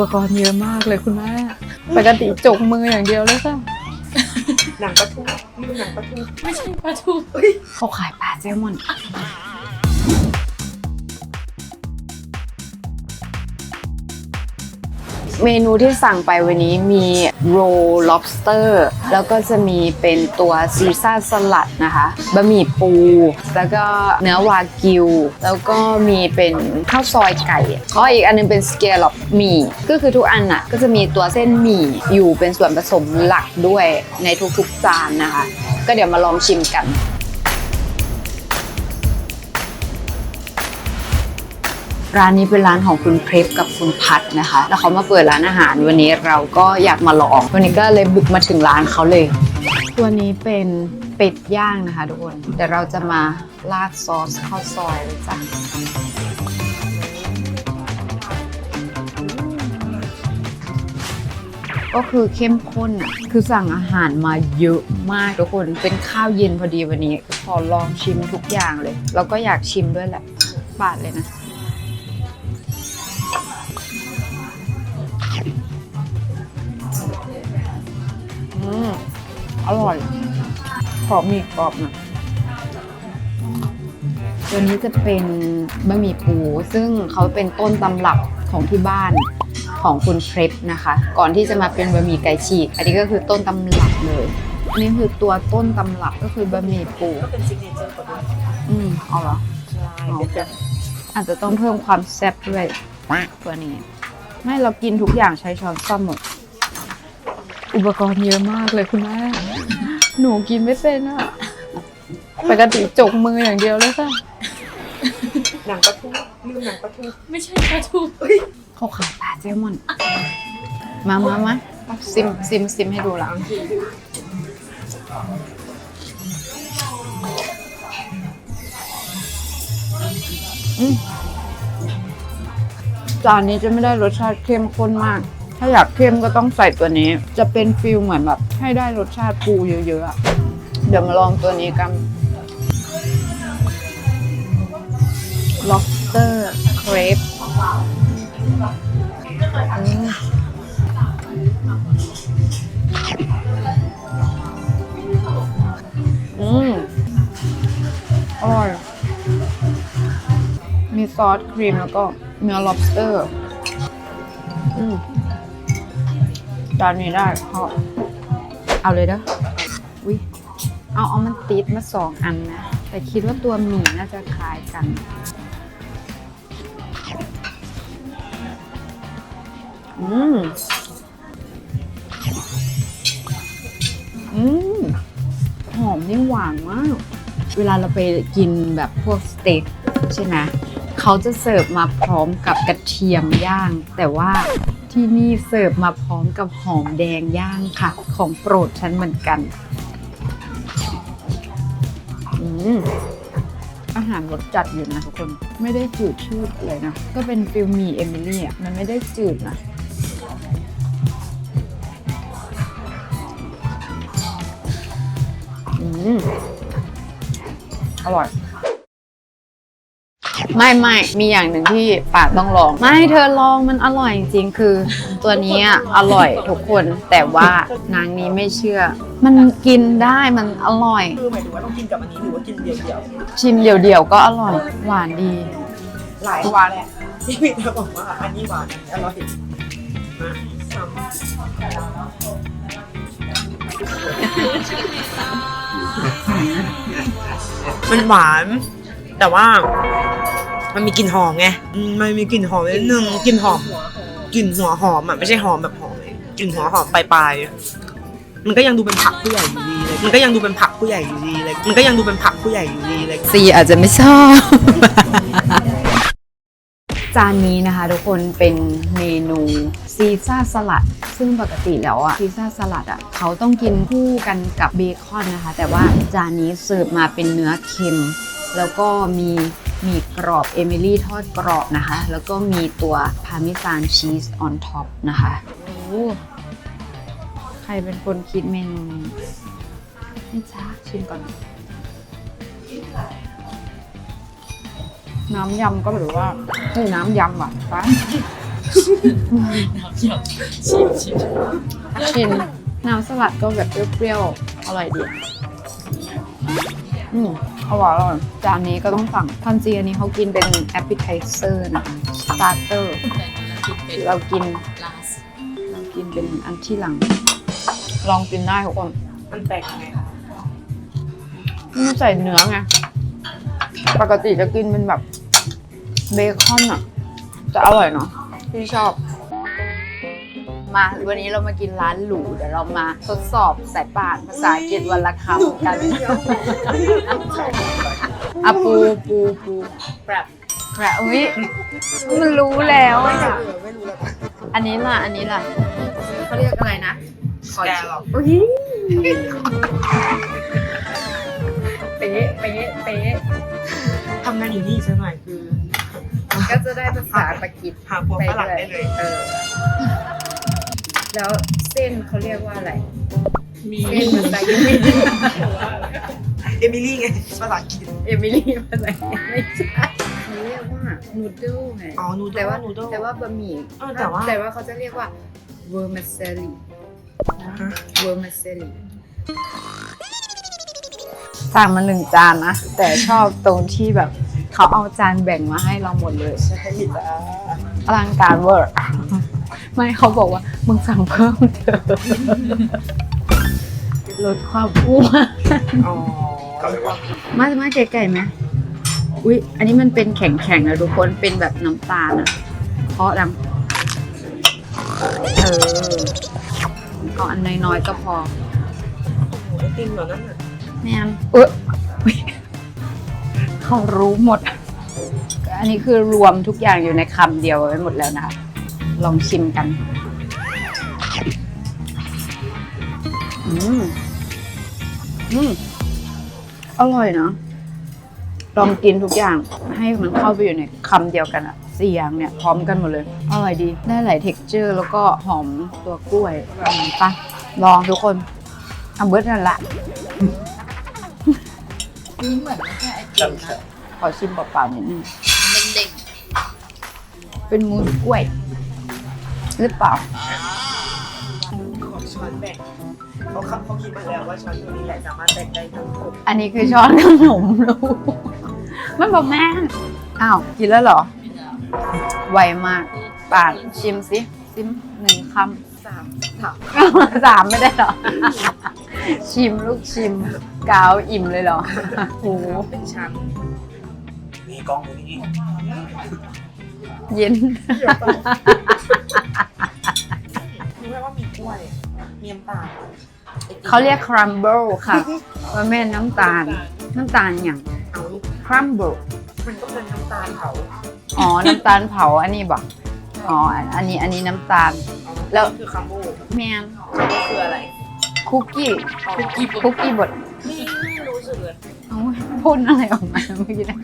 ปกรณ์เยอะมากเลยคุณแม่ปกติจกมืออย่างเดียวเลยค่ะหนังปลาทูลืมหนังปลาทูไม่ใช่ปลาทูเขาขายปลาแซลมอน เมนูที่สั่งไปวันนี้มีโร lobster แล้วก็จะมีเป็นตัวซีซ่าสลัดนะคะบะหมี่ปู แล้วก็เนื้อวากิว แล้วก็มีเป็นข้าวซอยไก่อ๋ออีกอันนึงเป็นสเกลล็อปหมี่ ก็คือทุกอันน่ะก็จะมีตัวเส้นหมี่อยู่เป็นส่วนผสมหลักด้วยในทุกๆจานนะคะ ก็เดี๋ยวมาลองชิมกัน ร้านนี้เป็นร้านของคุณเพรฟกับคุณพัดนะคะ แล้วเขามาเปิดร้านอาหารวันนี้เราก็อยากมาลองวันนี้ก็เลยบุกมาถึงร้านเขาเลย ตัวนี้เป็นเป็ดย่างนะคะทุกคนเดี๋ยวเราจะมาราดซอสข้าวซอยเลยจ้ะก็คือเข้มข้นอะ คือสั่งอาหารมาเยอะมากทุกคน เป็นข้าวเย็นพอดีวันนี้ ขอลองชิมทุกอย่างเลย แล้วก็อยากชิมด้วยแหละปาดเลยนะ อืมอร่อยขอมีกรอบหน่อยตัวนี้จะเป็นบะหมี่ปู ซึ่งเขาเป็นต้นตำรับของที่บ้านของคุณเพรปนะคะ ก่อนที่จะมาเป็นบะหมี่ไก่ฉีก อันนี้ก็คือต้นตำรับเลยอันนี้คือตัวต้นตำรับก็คือบะหมี่ปูก็เป็นซิกเนเจอร์เขาด้วยอืมเอาเหรอใช่อ๋อเป็นแบบอาจจะต้องเพิ่มความแซ่บด้วยตัวนี้ ไม่เรากินทุกอย่างใช้ช้อนซ่อมหมด อุปกรณ์เยอะมากเลยคุณแม่ หนูกินไม่เป็นอะปกติจกมืออย่างเดียวเลยค่ะ หนังปลาทูลืมหนังปลาทูไม่ใช่ปลาทูเขาขายปลาแซลมอน มามามาซิมซิมซิมให้ดูละอืมจานนี้จะไม่ได้รสชาติเข้มข้นมาก ถ้าอยากเข้มก็ต้องใส่ตัวนี้ จะเป็นฟิลเหมือนแบบ ให้ได้รสชาติปูเยอะๆอะเดี๋ยวมาลองตัวนี้กัน lobster crepe อืมอืมอร่อยมีซอสครีมแล้วก็เนื้อ lobster อืม จานนี้ได้เพราะเอาเลยเด้ออุ้ยเอาเอามันติดมาสองอันนะ แต่คิดว่าตัวหมี่น่าจะคล้ายกันอืมอืมหอมยิ่หวานมาก เวลาเราไปกินแบบพวกสเต็กใช่ไหม เขาจะเสิร์ฟมาพร้อมกับกระเทียมย่าง แต่ว่าที่นี่เสิร์ฟมาพร้อมกับหอมแดงย่างค่ะ ของโปรดฉันเหมือนกันอืมอาหารรสจัดอยู่นะทุกคนไม่ได้จืดชืดเลยนะ ก็เป็นฟิลมีเอมิลี่อะมันไม่ได้จืดนะอืมอร่อย ไม่ไม่มีอย่างหนึ่งที่ปากต้องลอง ไม่เธอลองมันอร่อยจริงๆคือ ตัวนี้อะอร่อยทุกคนแต่ว่านางนี้ไม่เชื่อ มันกินได้มันอร่อย คือหมายถึงว่าต้องกินกับอันนี้หรือว่ากินเดียวเดียวชิมเดี่ยวๆก็อร่อย หวานดีๆหลายหวานแหละที่พี่เธอบอกว่าอันนี้หวานอันนี้อร่อยมาทำมันหวาน แต่ว่า มันมีกลิ่นหอมไงอืมมันมีกลิ่นหอมนิดนึงกลิ่นหอม กลิ่นหัวหอมอะไม่ใช่หอมแบบหอมเลยกลิ่นหัวหอมปลายๆมันก็ยังดูเป็นผักผู้ใหญ่อยู่ดีเลยมันก็ยังดูเป็นผักผู้ใหญ่อยู่ดีเลยมันก็ยังดูเป็นผักผู้ใหญ่อยู่ดีเลย ซีอาจจะไม่ชอบ จานนี้นะคะทุกคนเป็นเมนูซีซ่าสลัด ซึ่งปกติแล้วอะซีซ่าสลัดอะเขาต้องกินคู่กันกับเบคอนนะคะ แต่ว่าจานนี้เสิร์ฟมาเป็นเนื้อเค็ม แล้วก็มี มีกรอบเอมิลี่ทอดกรอบนะคะ แล้วก็มีตัวพาร์เมซานชีสออนท็อปนะคะโอ้ใครเป็นคนคิดเมนูนี้นี่จ้าชิมก่อน น้ำยำก็หรือว่าคือน้ำยำอะป้าน้ำเขียวชิมชิมชิมน้ำสลัดก็แบบเปรี้ยวๆอร่อยดีอืม อร่อยอร่อยจานนี้ก็ต้องสั่งคอนจีอันนี้เขากินเป็น appetizer นะ starter แต่นี่เรากินเป็นเรากินลาสเรากินเป็นอันที่หลัง ลองกินได้ทุกคนมันแปลกยังไงคะไม่ใส่เนื้อไงปกติจะกินเป็นแบบเบคอนอะ จะอร่อยเนาะพี่ชอบ มา วันนี้เรามากินร้านหรูเดี๋ยวเรามาทดสอบสายป่านภาษาอังกฤษวันละคำกันอะปูปูปูแบบแหละอุ้ยมันรู้แล้วอะไม่รู้แล้วอันนี้ล่ะ อันนี้ล่ะเขาเรียกอะไรนะแกหรอกอุ้ยเป๊ะเป๊ะเป๊ะทำงานอยู่นี่สักหน่อยคือ ก็จะได้ภาษาปากีสหาพวกฝรั่งได้เลยเออ แล้วเส้นเขาเรียกว่าอะไรมีเส้นภาษาอังกฤษเอมิลี่ไงภาษาอังกฤษเอมิลี่ภาษาอังกฤษไม่ใช่เขาเรียกว่านูดเดิลไงอ๋อนูโดแต่ว่านูโดแต่ว่าบะหมี่เออแต่ว่าแต่ว่าเขาจะเรียกว่าเวอร์มิเซลีเวอร์มิเซลีสั่งมาหนึ่งจานนะ แต่ชอบตรงที่แบบเขาเอาจานแบ่งมาให้เราหมดเลยใช่จ้าอลังการเวอร์ไม่เขาบอกว่า มึงสั่งเพิ่มเถอะลดความอ้วนอ๋อมาจะมาไกลๆไหมอุ๊ย อันนี้มันเป็นแข็งๆนะทุกคนเป็นแบบน้ำตาลอะเพราะดังเออเอาอันน้อยๆก็พอโอ้โหไอติมเหรอนั่นน่ะแม่นเอออุ๊ยเขารู้หมด อันนี้คือรวมทุกอย่างอยู่ในคำเดียวไว้หมดแล้วนะคะ ลองชิมกัน อืมอืมอร่อยเนาะลองกินทุกอย่างให้มันเข้าไปอยู่ในคำเดียวกันอะสี่อย่างเนี่ยพร้อมกันหมดเลย อร่อยดี ได้หลายเท็กเจอร์ แล้วก็หอมตัวกล้วยอืมไปะลองทุกคนเอาเบิร์ดนั่นละนี่เหมือนไม่ใช่ไอติมนะขอชิมเปล่าๆนิดนึงมันเด้งเป็นมูสกล้วย หรือเปล่า ขอช้อนแบ่ง เขาเขาเขาคิดมาแล้วว่าช้อนตัวนี้แหละสามารถแบ่งได้ทั้งหมดอันนี้คือช้อนขนมลูกมันบอกแม่อ้าวกินแล้วเหรอไม่ใช่ไวมากป่านชิมสิชิมหนึ่งคสามสามำสามไม่ได้เหรอ ชิมลูกชิม กาวอิ่มเลยเหรอโอ้โหเป็นชั้นมีกล้องอยู่นี่เย็นรู้ไหมว่ามีกล้วยมีน้ำตาลไอติม เขาเรียก crumble ค่ะว่าแม่น้ำตาล น้ำตาลอย่างเอา crumble มันก็เป็นน้ำตาลเผาอ๋อ น้ำตาลเผาอันนี้บอกอ๋อ อันนี้ อันนี้น้ำตาล แล้ว คือคัมโบแมนก็คืออะไร คุกกี้ คุกกี้คุกกี้บดไม่ไม่รู้สึกเลยเอาพ่นอะไรออกมาเมื่อกี้นะ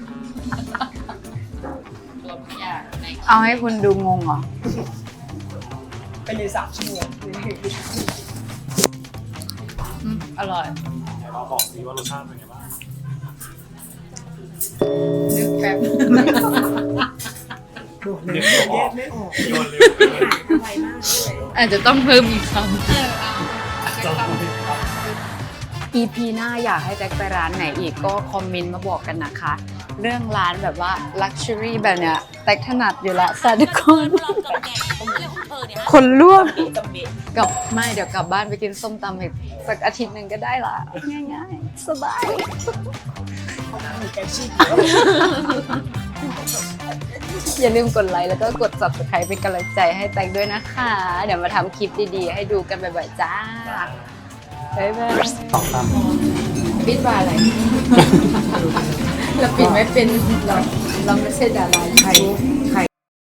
รวมทุกอย่างในเอาให้คุณดูงงเหรอไปเลยสามชั่วโมง อืมอร่อย เดี๋ยวเราบอกสิว่ารสชาติเป็นไงบ้าง นึกแป๊บนึกไม่ออกไม่ออกโยนเร็วไวมากเลยอาจจะต้องเพิ่มอีกคเออเอาจะพูดให้ฟังำ EP หน้าอยากให้แจ็คไปร้านไหนอีกก็คอมเมนต์มาบอกกันนะคะ เรื่องร้านแบบว่า Luxury แบบเนี้ยแจ็คถนัดอยู่ละสาธุคน คนลวกจำเบ็ดกับไม่เดี๋ยวกลับบ้านไปกินส้มตำอีกสักอาทิตย์หนึ่งก็ได้ละง่ายๆ สบายมีแกชิอย่าลืมกดไลค์แล้วก็กด subscribe เป็นกำลังใจให้แตงด้วยนะคะ เดี๋ยวมาทำคลิปดีๆ ให้ดูกันบ่อยๆ จ้า บ๊ายบายสองสามปิดบาอะไร เราปิดไม่เป็นเราเราไม่ใช่ดาราใครใคร